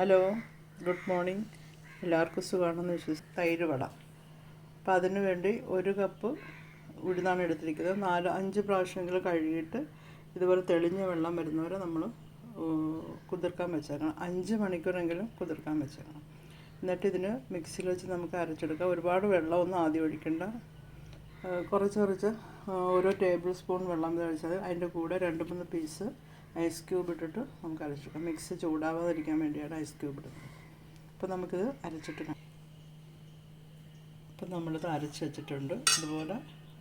Hello good morning. എല്ലാവർക്കും സുഖമാണെന്ന് വിശ്വസിച്ച് തൈര് വട. അപ്പോൾ അതിന് വേണ്ടി ഒരു കപ്പ് ഉഴുന്നാണ് എടുത്തിരിക്കുന്നത്. നാല് അഞ്ച് പ്രാവശ്യമെങ്കിലും കഴുകിയിട്ട് ഇതുപോലെ തെളിഞ്ഞ വെള്ളം വരുന്നവരെ നമ്മൾ കുതിർക്കാൻ വെച്ചേക്കണം. അഞ്ച് മണിക്കൂറെങ്കിലും കുതിർക്കാൻ വെച്ചേക്കണം. എന്നിട്ട് ഇതിന് മിക്സിയിൽ വെച്ച് നമുക്ക് അരച്ചെടുക്കാം. ഒരുപാട് വെള്ളമൊന്നും ആദ്യം ഒഴിക്കണ്ട. കുറച്ച് കുറച്ച് ഓരോ ടേബിൾ സ്പൂൺ വെള്ളം ഒഴിച്ചാൽ അതിന്റെ കൂടെ രണ്ട് മൂന്ന് പീസ് ഐസ് ക്യൂബ് ഇട്ടിട്ട് നമുക്ക് അരച്ചെടുക്കാം മിക്സ് ചൂടാവാതിരിക്കാൻ വേണ്ടിയാണ് ഐസ് ക്യൂബ് ഇടുന്നത്. അപ്പോൾ നമുക്കിത് അരച്ചിട്ട് അപ്പം നമ്മളിത് അരച്ച് വെച്ചിട്ടുണ്ട്. ഇതുപോലെ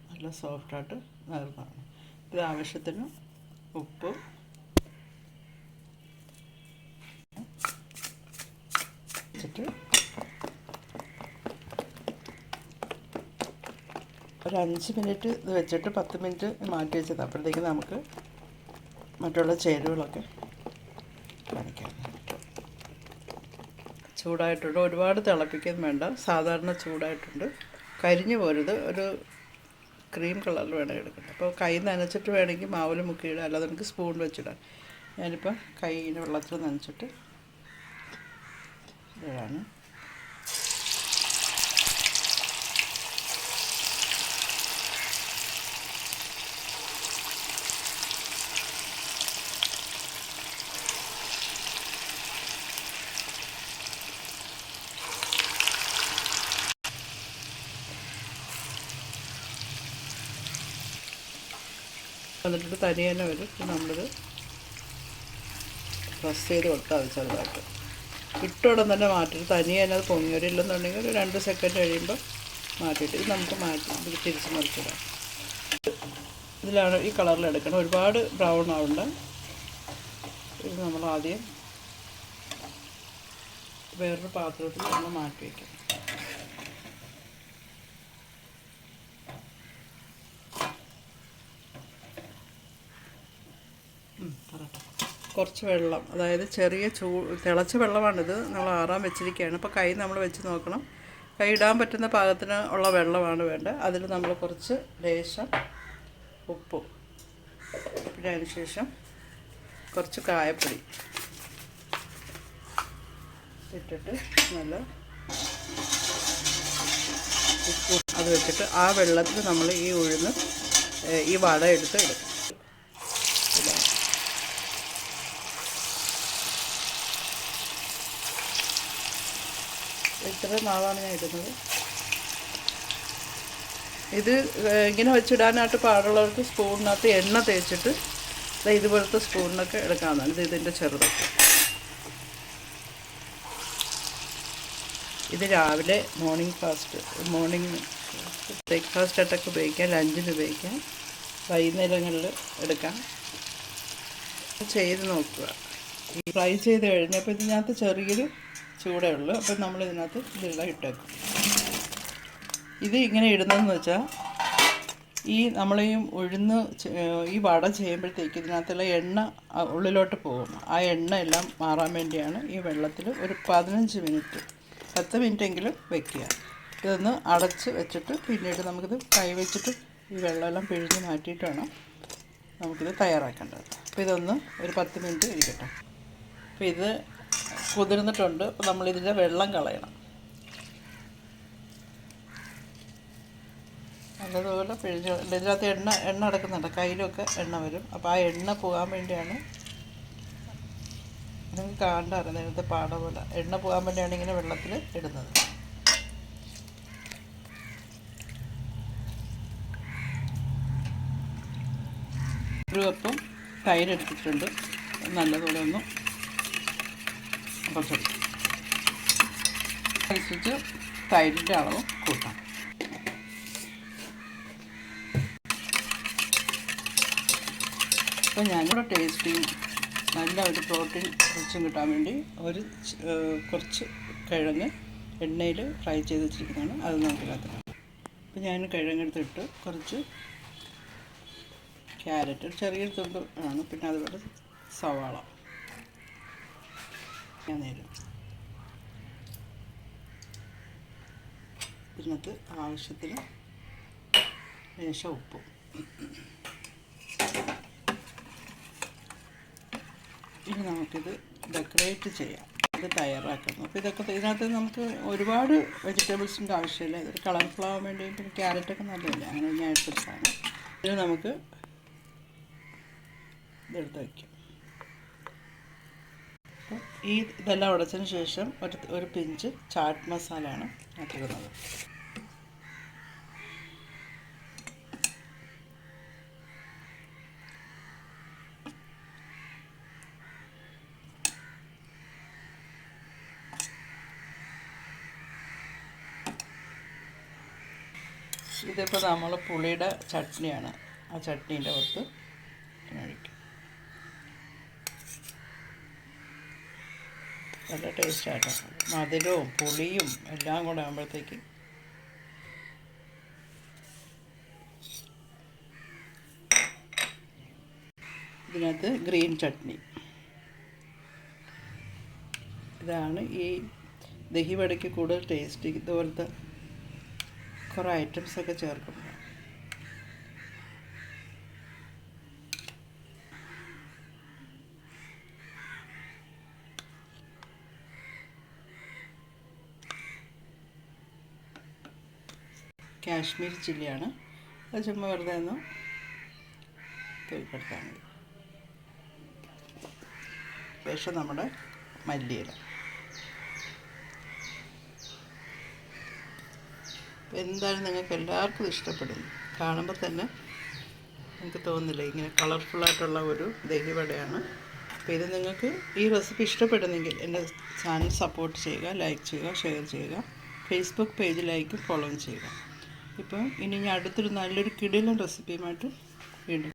നല്ല സോഫ്റ്റായിട്ട് നേർന്നതാണ് ഇത് ആവശ്യത്തിന് ഉപ്പ്. വെച്ചിട്ട് ഒരു അഞ്ച് മിനിറ്റ് ഇത് വെച്ചിട്ട് പത്ത് മിനിറ്റ് മാറ്റി വെച്ചത് അപ്പോഴത്തേക്ക് നമുക്ക് മറ്റുള്ള ചേരുവകളൊക്കെ കാണിക്കാം. ചൂടായിട്ടുണ്ട്. ഒരുപാട് തിളപ്പിക്കാൻ വേണ്ട. സാധാരണ ചൂടായിട്ടുണ്ട്. കരിഞ്ഞു പോരുത്. ഒരു ക്രീം കളറിൽ വേണം എടുക്കണം അപ്പോൾ കൈ നനച്ചിട്ട് വേണമെങ്കിൽ മാവിൽ മുക്കിയിടാം. അല്ലാതെ നമുക്ക് സ്പൂൺ വെച്ചിടാം. ഞാനിപ്പോൾ കൈ വെള്ളത്തിൽ നനച്ചിട്ട് ഇതാണ് എന്നിട്ട് തനിയെ തന്നെ വരും നമ്മളിത് പ്രസ് ചെയ്ത് കൊടുത്താൽ മതി ചെറുതായിട്ട്. ഇട്ടോടെ തന്നെ മാറ്റിയിട്ട് തനിയനെ അത് പൊങ്ങി വരില്ലെന്നുണ്ടെങ്കിൽ ഒരു രണ്ട് സെക്കൻഡ് കഴിയുമ്പോൾ മാറ്റിയിട്ട് ഇത് നമുക്ക് മാറ്റി ഇത് തിരിച്ച് മറിച്ചിടാം. ഇതിലാണ് ഈ കളറിൽ എടുക്കണം. ഒരുപാട് ബ്രൗൺ ആവണ്ട. ഇത് നമ്മൾ ആദ്യം വേറൊരു പാത്രത്തിൽ നമ്മൾ മാറ്റി വയ്ക്കും കുറച്ച് വെള്ളം. അതായത് ചെറിയ ചൂ തിളച്ച വെള്ളമാണിത് നമ്മൾ ആറാൻ വെച്ചിരിക്കുകയാണ്. അപ്പോൾ കൈ നമ്മൾ വെച്ച് നോക്കണം. കൈ ഇടാൻ പറ്റുന്ന പാകത്തിന് ഉള്ള വെള്ളമാണ് വേണ്ടത്. അതിൽ നമ്മൾ കുറച്ച് ലേശം ഉപ്പും. പിന്നെ അതിനുശേഷം കുറച്ച് കായപ്പൊടി ഇട്ടിട്ട് നല്ല ഉപ്പ് അത് വെച്ചിട്ട് ആ വെള്ളത്തിൽ നമ്മൾ ഈ ഉഴുന്ന് ഈ വട എടുത്ത് എടുക്കും ഇതാ. ഇത്ര നാളാണ് ഞാൻ ഇടുന്നത്. ഇത് ഇങ്ങനെ വെച്ചിടാനായിട്ട് പാടുള്ളവർക്ക് സ്പൂണിനകത്ത് എണ്ണ തേച്ചിട്ട് ഇതുപോലത്തെ സ്പൂണിനൊക്കെ എടുക്കാവുന്നതാണ്. ഇത് ഇതിന്റെ ചെറുത് ഇത് രാവിലെ മോർണിംഗ് ഫാസ്റ്റ് മോർണിംഗ് ബ്രേക്ക്ഫാസ്റ്റ് ആയിട്ടൊക്കെ ഉപയോഗിക്കാം ലഞ്ചിന് ഉപയോഗിക്കാം. വൈകുന്നേരങ്ങളിൽ എടുക്കാം. ചെയ്ത് നോക്കുക. ഫ്രൈ ചെയ്ത് കഴിഞ്ഞപ്പോൾ ഇതിനകത്ത് ചെറിയൊരു ചൂടേ ഉള്ളൂ. അപ്പം നമ്മൾ ഇതിനകത്ത് ഇതെല്ലാം ഇട്ടേക്കും. ഇത് ഇങ്ങനെ ഇടുന്നതെന്ന് വെച്ചാൽ ഈ നമ്മളീ ഉഴുന്ന് ഈ വട ചെയ്യുമ്പോഴത്തേക്ക് ഇതിനകത്തുള്ള എണ്ണ ഉള്ളിലോട്ട് പോകും. ആ എണ്ണ എല്ലാം മാറാൻ വേണ്ടിയാണ് ഈ വെള്ളത്തിൽ ഒരു പതിനഞ്ച് മിനിറ്റ് പത്ത് മിനിറ്റെങ്കിലും വെക്കുക. ഇതൊന്ന് അടച്ച് വെച്ചിട്ട് പിന്നീട് നമുക്കിത് കൈ വെച്ചിട്ട് ഈ വെള്ളമെല്ലാം പിഴിഞ്ഞ് മാറ്റിയിട്ട് വേണം നമുക്കിത് തയ്യാറാക്കേണ്ടത്. അപ്പോൾ ഇതൊന്ന് ഒരു പത്ത് മിനിറ്റ് ഇരിക്കട്ടെ. അപ്പോൾ ഇത് കുതിർന്നിട്ടുണ്ട്. അപ്പോൾ നമ്മൾ നമ്മളിതിന്റെ വെള്ളം കളയണം. നല്ലതുപോലെ പിഴിഞ്ഞ് ഇതിനകത്ത് എണ്ണ എണ്ണ അടക്കുന്നുണ്ട്. കയ്യിലൊക്കെ എണ്ണ വരും. അപ്പോൾ ആ എണ്ണ പോകാൻ വേണ്ടിയാണ് നിങ്ങൾക്ക് കാണാറ് നേരത്തെ പാട പോലെ. എണ്ണ പോകാൻ വേണ്ടിയാണ് ഇങ്ങനെ വെള്ളത്തിൽ ഇടുന്നത്. ഒരു കപ്പും തൈര് എടുത്തിട്ടുണ്ട്. നല്ലതുപോലെ ഒന്ന് അപ്പച്ചെടുക്കും അനുസരിച്ച് തൈരിന്റെ അളവ് കൂട്ടാം. അപ്പോൾ ഞാനിവിടെ ടേസ്റ്റിയും നല്ല ഒരു പ്രോട്ടീൻ റിച്ചും കിട്ടാൻ വേണ്ടി ഒരു കുറച്ച് കിഴങ്ങ് എണ്ണയിൽ ഫ്രൈ ചെയ്ത് വെച്ചിരിക്കുന്നതാണ് അത് നമുക്ക് ഇതിനകത്ത് അപ്പോൾ ഞാൻ കിഴങ്ങെടുത്തിട്ട് കുറച്ച് ക്യാരറ്റ് ചെറിയൊരു തുണ്ട് ആണ്. പിന്നെ അതുപോലെ സവാള. നേരം ഇതിനകത്ത് ആവശ്യത്തിന് ലേശം ഉപ്പ്. ഇനി നമുക്കിത് ഡെക്കറേറ്റ് ചെയ്യാം. ഇത് തയ്യാറാക്കണം. അപ്പോൾ ഇതൊക്കെ ഇതിനകത്ത് നമുക്ക് ഒരുപാട് വെജിറ്റബിൾസിന്റെ ആവശ്യമില്ല. ഇതൊരു കളർഫുൾ ആവാൻ വേണ്ടി പിന്നെ ക്യാരറ്റൊക്കെ നല്ലതല്ലേ? അങ്ങനെ ഞാൻ എടുത്തിട്ടാണ് ഇത് നമുക്ക് ഇതെടുത്ത് വയ്ക്കാം. ഈ ഇതെല്ലാം ഉടച്ചതിന് ശേഷം ഒരു ഒരു പിഞ്ച് ചാട്ട് മസാലയാണ് ഇടുന്നത് ഇതിപ്പോൾ നമ്മൾ പുളിയുടെ ചട്നിയാണ്. ആ ചട്നീന്റെ പുറത്ത് ഒഴിക്കും. നല്ല ടേസ്റ്റാട്ടോ. മധുരവും പുളിയും എല്ലാം കൂടെ ആകുമ്പോഴത്തേക്ക് ഇതിനകത്ത് ഗ്രീൻ ചട്നി. ഇതാണ് ഈ ദഹി വടയ്ക്ക് കൂടുതൽ ടേസ്റ്റ്. ഇതുപോലത്തെ കുറേ ഐറ്റംസൊക്കെ ചേർക്കുമ്പോൾ. കാശ്മീർ ചില്ലിയാണ്. അത് ചുമ്മാ വെറുതെ ഒന്ന് തൊഴിൽപ്പെടുത്താൻ മതി. ശേഷം നമ്മുടെ മല്ലിയില. എന്തായാലും നിങ്ങൾക്ക് എല്ലാവർക്കും ഇഷ്ടപ്പെടുന്നു. ഇഷ്ടപ്പെടും കാണുമ്പോൾ തന്നെ എനിക്ക് തോന്നുന്നില്ല ഇങ്ങനെ കളർഫുള്ളായിട്ടുള്ള ഒരു ദഹിവടയാണ്. അപ്പോൾ ഇത് നിങ്ങൾക്ക് ഈ റെസിപ്പി ഇഷ്ടപ്പെടുന്നെങ്കിൽ എന്റെ ചാനൽ സപ്പോർട്ട് ചെയ്യുക ലൈക്ക് ചെയ്യുക ഷെയർ ചെയ്യുക. ഫേസ്ബുക്ക് പേജിലേക്ക് ഫോളോ ചെയ്യുക. ഇപ്പം ഇനി ഞാൻ അടുത്തൊരു നല്ലൊരു കിടിലൻ റെസിപ്പിയുമായിട്ട് വീണ്ടും